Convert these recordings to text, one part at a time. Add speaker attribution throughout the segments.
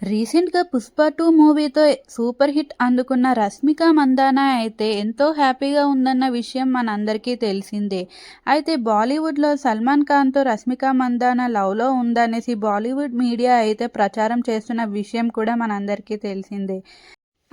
Speaker 1: రీసెంట్‌గా 'పుష్ప టూ మూవీతో super hit అందుకున్న రష్మిక మందానా అయితే ఎంతో హ్యాపీగా ఉందన్న విషయం మనందరికీ తెలిసిందే. అయితే బాలీవుడ్‌లో సల్మాన్ ఖాన్‌తో రష్మిక మందానా లవ్‌లో ఉందనేసి బాలీవుడ్ మీడియా అయితే ప్రచారం చేస్తున్న విషయం కూడా మనందరికీ తెలిసిందే.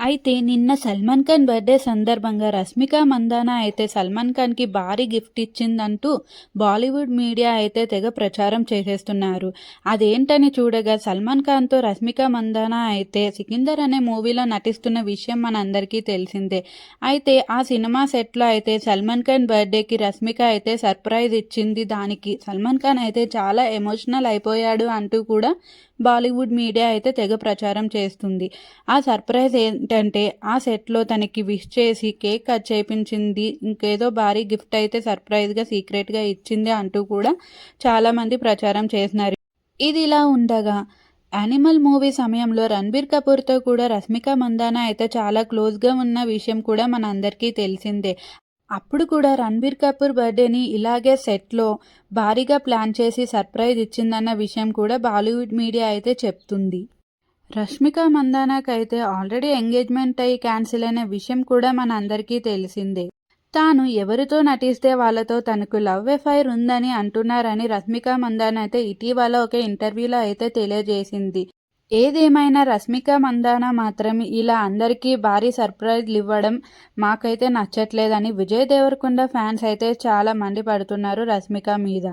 Speaker 1: అయితే నిన్న సల్మాన్ ఖాన్ బర్త్‌డే సందర్భంగా రష్మిక మందానా అయితే సల్మాన్ ఖాన్‌కి భారీ గిఫ్ట్ ఇచ్చిందంటూ బాలీవుడ్ మీడియా అయితే తెగ ప్రచారం చేసేస్తున్నారు. అదేంటని చూడగా సల్మాన్ ఖాన్‌తో రష్మిక మందానా అయితే 'సికిందర్' అనే మూవీలో నటిస్తున్న విషయం మనందరికీ తెలిసిందే. అయితే ఆ సినిమా సెట్‌లో అయితే సల్మాన్ ఖాన్ బర్త్‌డేకి రష్మిక అయితే సర్ప్రైజ్ ఇచ్చింది. దానికి సల్మాన్ ఖాన్ అయితే చాలా ఎమోషనల్ అయిపోయాడు అంటూ కూడా బాలీవుడ్ మీడియా అయితే తెగ ప్రచారం చేస్తుంది. ఆ సర్ప్రైజ్ ఏంటంటే ఆ సెట్‌లో తనకి విష్ చేసి కేక్ కట్ చేపించింది. ఇంకేదో భారీ గిఫ్ట్ అయితే సర్ప్రైజ్‌గా సీక్రెట్‌గా ఇచ్చింది అంటూ కూడా చాలామంది ప్రచారం చేస్తున్నారు. ఇదిలా ఉండగా 'యానిమల్' మూవీ సమయంలో రణబీర్ కపూర్‌తో కూడా రష్మిక మందాన అయితే చాలా క్లోజ్‌గా ఉన్న విషయం కూడా మనందరికీ తెలిసిందే. అప్పుడు కూడా రణబీర్ కపూర్ బర్త్‌డేని ఇలాగే సెట్‌లో భారీగా ప్లాన్ చేసి సర్ప్రైజ్ ఇచ్చిందన్న విషయం కూడా బాలీవుడ్ మీడియా అయితే చెప్తుంది. రష్మిక మందానాకైతే ఆల్రెడీ ఎంగేజ్‌మెంట్ అయి క్యాన్సిల్ అయిన విషయం కూడా మనందరికీ తెలిసిందే. తాను ఎవరితో నటిస్తే వాళ్ళతో తనకు లవ్ ఎఫైర్ ఉందని అంటున్నారని రష్మిక మందాన అయితే ఇటీవల ఒక ఇంటర్వ్యూలో అయితే తెలియజేసింది. ఏదేమైనా రష్మిక మందాన మాత్రం ఇలా అందరికీ భారీ సర్ప్రైజ్‌లివ్వడం మాకైతే నచ్చట్లేదని విజయ్ దేవరకొండ ఫ్యాన్స్ అయితే చాలా మండిపడుతున్నారు రష్మిక మీద.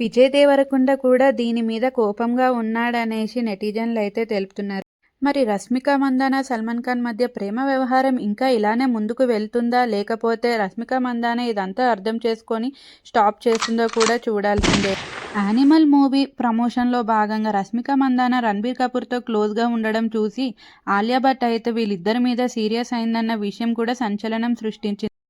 Speaker 1: విజయ్ దేవరకొండ కూడా దీని మీద కోపంగా ఉన్నాడనేసి నెటిజన్లు అయితే తెలుపుతున్నారు. మరి రష్మిక మందాన, సల్మాన్ ఖాన్ మధ్య ప్రేమ వ్యవహారం ఇంకా ఇలానే ముందుకు వెళ్తుందా? లేకపోతే రష్మిక మందాన ఇదంతా అర్థం చేసుకొని స్టాప్ చేస్తుందో కూడా చూడాల్సిందే. 'యానిమల్' మూవీ ప్రమోషన్‌లో భాగంగా రష్మిక మందాన రణబీర్ కపూర్‌తో క్లోజ్‌గా ఉండడం చూసి ఆలియా భట్ అయితే వీళ్ళిద్దరి మీద సీరియస్ అయిందన్న విషయం కూడా సంచలనం సృష్టించింది.